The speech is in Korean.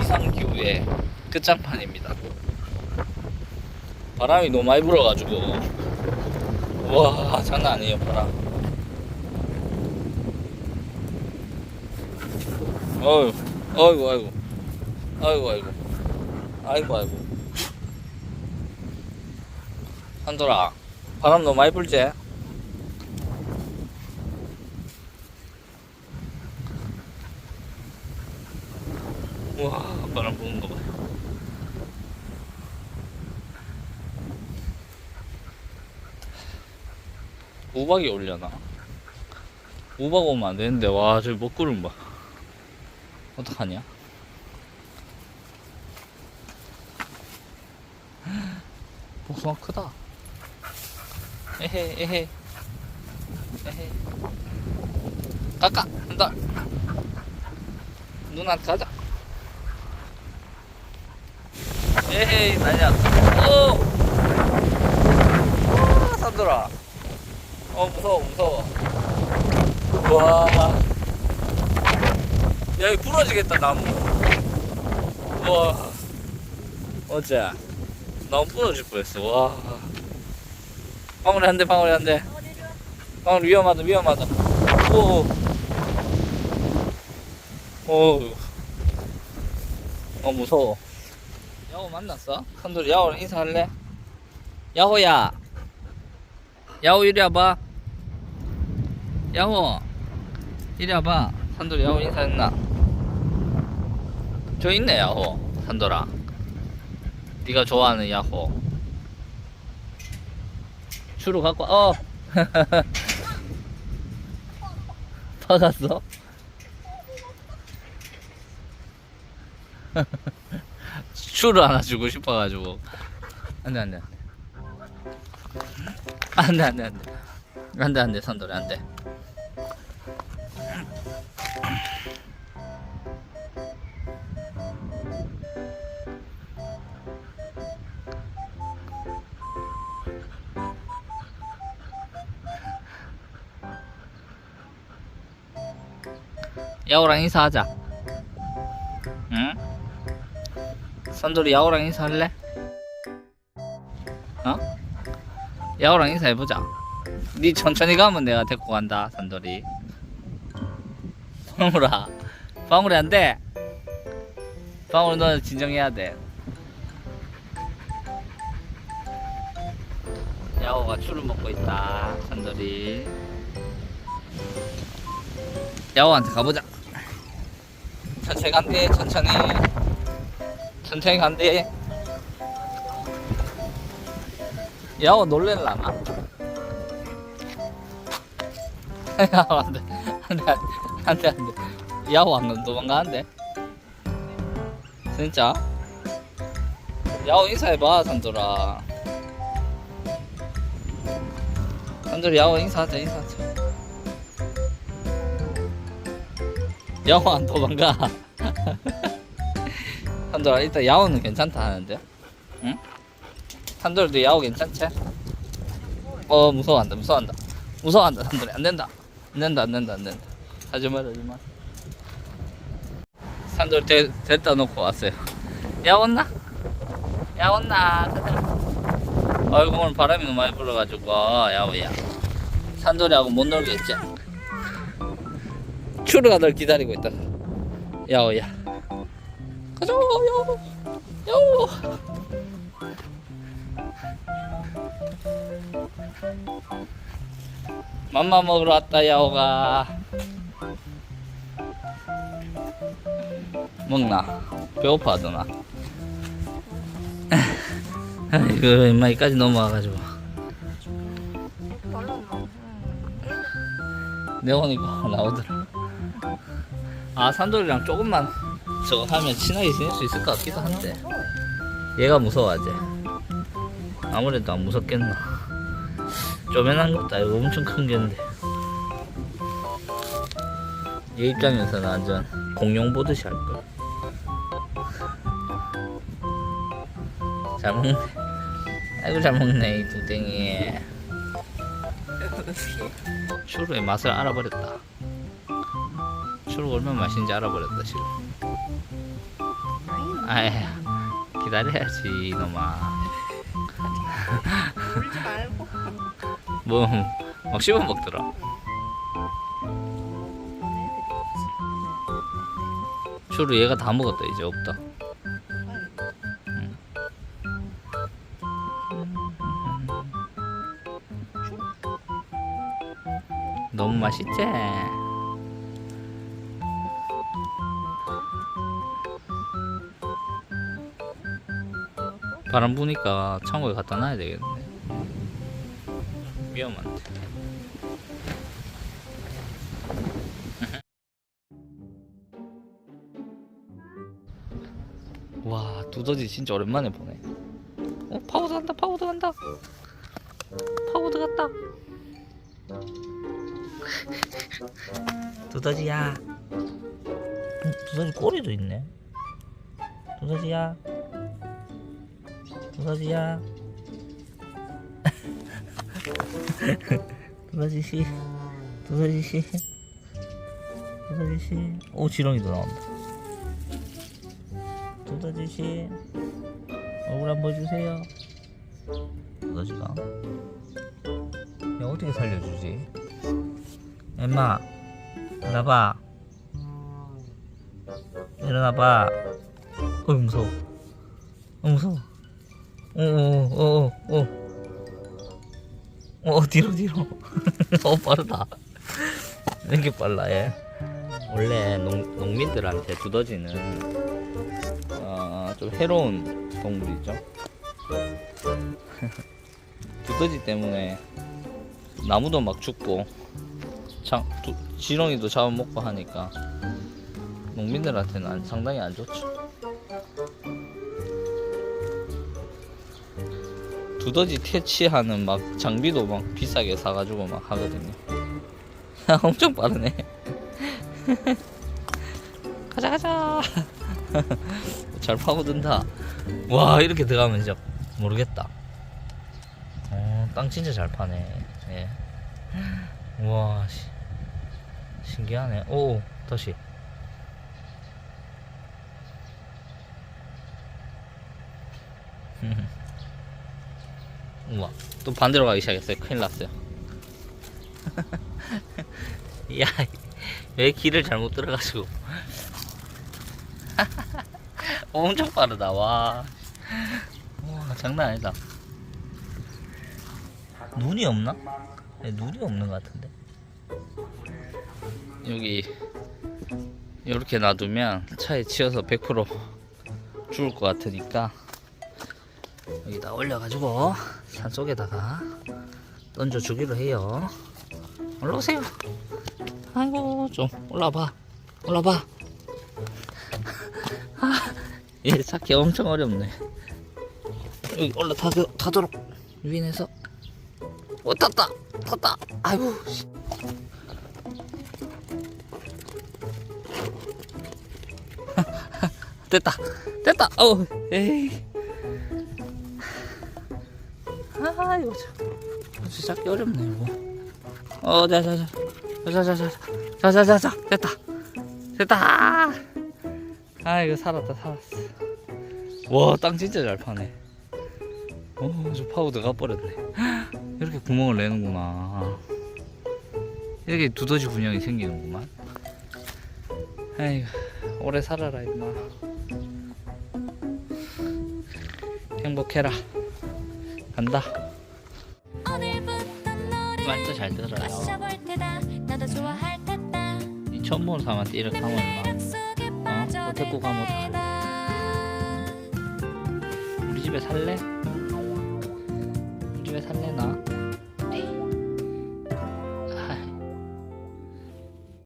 이상 기후의 끝장판입니다. 바람이 너무 많이 불어가지고 와 장난 아니에요 바람. 어휴, 어이구 아이고 아이고 아이고 아이고 아이고 한돌아 바람 너무 많이 불지? 우와 바람 부는 거 봐. 우박이 올려나? 우박 오면 안 되는데 와 저기 먹구름 봐. 어떡하냐? 복숭아 크다. 에헤 에헤 에헤. 까까 한달 누나한테 가자. 에헤이 난리야 오! 와 산돌아 어 무서워 무서워 와 야, 이거 부러지겠다, 나무. 와. 어째. 나무 부러질 뻔했어, 와. 방울이 한 대, 방울이 한 대. 방울 위험하다, 위험하다. 오. 오. 어, 무서워. 야호 만났어? 선돌이 야호랑 인사할래? 야호야. 야호 이리 와봐. 야호. 이리 와봐. 산돌이 야호 인사했나? 저 있네 야호 산돌아 네가 좋아하는 야호 추루 갖고 와. 어 받았어? 추루 하나 주고 싶어가지고 안돼 안돼 안돼 안돼 안돼 안돼 안돼 산돌이 안돼 야호랑 인사하자. 응? 선돌이 야호랑 인사할래? 어? 야호랑 인사해보자. 니 천천히 가면 내가 데리고 간다, 선돌이. 방울아. 방울이 안 돼. 방울 너 진정해야 돼. 야호가 술을 먹고 있다, 선돌이. 야호한테 가보자. 천천히 간대, 천천히. 천천히 간대. 야호 놀랬라나? 야호 안 돼. 안 돼, 안 돼, 안 돼. 야호 안 도망가는데? 진짜? 야호 인사해봐, 산돌아. 산돌이 야호 인사하자, 인사하자. 야호 안 도망가. 산돌아 일단 야호는 괜찮다 하는데. 응? 산돌도 야호 괜찮지? 어 무서워한다 무서워한다 무서워한다 산돌이 안 된다 안 된다 안 된다 안 된다 하지 마 하지 마. 산돌 데, 데려다 놓고 왔어요. 야 온나? 야 온나? 가자. 아이고 오늘 바람이 너무 많이 불어가지고 야호야 산돌이하고 못 놀겠지? 추르가 널 기다리고 있다. 야오야. 가자, 야오. 야오. 맘마 먹으러 왔다, 야오가. 먹나? 배고파 하더나. 아이고, 임마, 이까지 넘어와가지고. 내 오니까 나오더라. 아 산돌이랑 조금만 저거 하면 친하게 지낼 수 있을 것 같기도 한데. 얘가 무서워하지 아무래도 안 무섭겠나. 쪼맨한 것도 아니고 엄청 큰 개인데. 얘 입장에서는 완전 공룡 보듯이 할걸 잘 먹네. 아이고 잘 먹네 이 두댕이. 추루의 맛을 알아버렸다. 추루가 얼마나 맛있는지 알아버렸다 지금 아이 기다려야지 이놈아 울지 말고. 뭐막 씹어 먹더라 주로 얘가 다 먹었다 이제 없다 너무 맛있지? 바람 부니까 창고에 갖다 놔야 되겠네. 위험한데. 와 두더지 진짜 오랜만에 보네. 어 파우더 간다 파우더 간다. 파우더 갔다. 두더지야. 음, 두더지 꼬리도 있네. 두더지야 두더지야. 두더지씨 두더지씨 두더지씨 오 지렁이도 나온다. 두더지씨 얼굴 한번 보여주세요. 두더지가 야 어떻게 살려주지? 엠마 일어나봐. 일어나봐. 어이 무서워. 어 무서워 어어어 어. 어, 어, 어, 뒤로 뒤로. 어 빠르다. 이렇게 빨라 얘 원래 농, 농민들한테 두더지는 어, 좀 해로운 동물이죠? 두더지 때문에 나무도 막 죽고 장, 두, 지렁이도 잡아먹고 하니까 농민들한테는 안- 상당히 안 좋죠. 두더지 퇴치하는 막 장비도 막 비싸게 사가지고 막 하거든요. 엄청 빠르네. 가자 가자. 잘 파고든다. 와 이렇게 들어가면 진짜 모르겠다. 어, 땅 진짜 잘 파네. 예. 와, 씨. 신기하네. 오, 다시. 우와, 또 반대로 가기 시작했어요. 큰일 났어요. 야, 왜 길을 잘못 들어가지고. 엄청 빠르다, 와. 와, 장난 아니다. 눈이 없나? 네, 눈이 없는 것 같은데. 여기 이렇게 놔두면 차에 치여서 100% 죽을 것 같으니까 여기다 올려가지고 산 속에다가 던져 주기로 해요. 올라오세요. 아이고 좀 올라봐, 올라봐. 아, 얘 찾기 엄청 어렵네. 여기 올라타 타도록 유인해서 어 탔다 탔다 아이고 씨. 됐다 됐다 어 에이 아이고 참. 시작이 어렵네 이거. 어 자자자. 자자자자 자자자자 됐다. 됐다. 아 이거 살았다 살았어. 와 땅 진짜 잘 파네. 어저 파우더 가버렸네. 이렇게 구멍을 내는구나. 이렇게 두더지 분양이 생기는구만. 아이고 오래 살아라 임마. 행복해라. 간다 말도 잘 들어요 이 처음 보는 사람한테 이렇게 하면 막 어? 어떻고 가면 어떡 우리 집에 살래? 우리 집에 살래 나?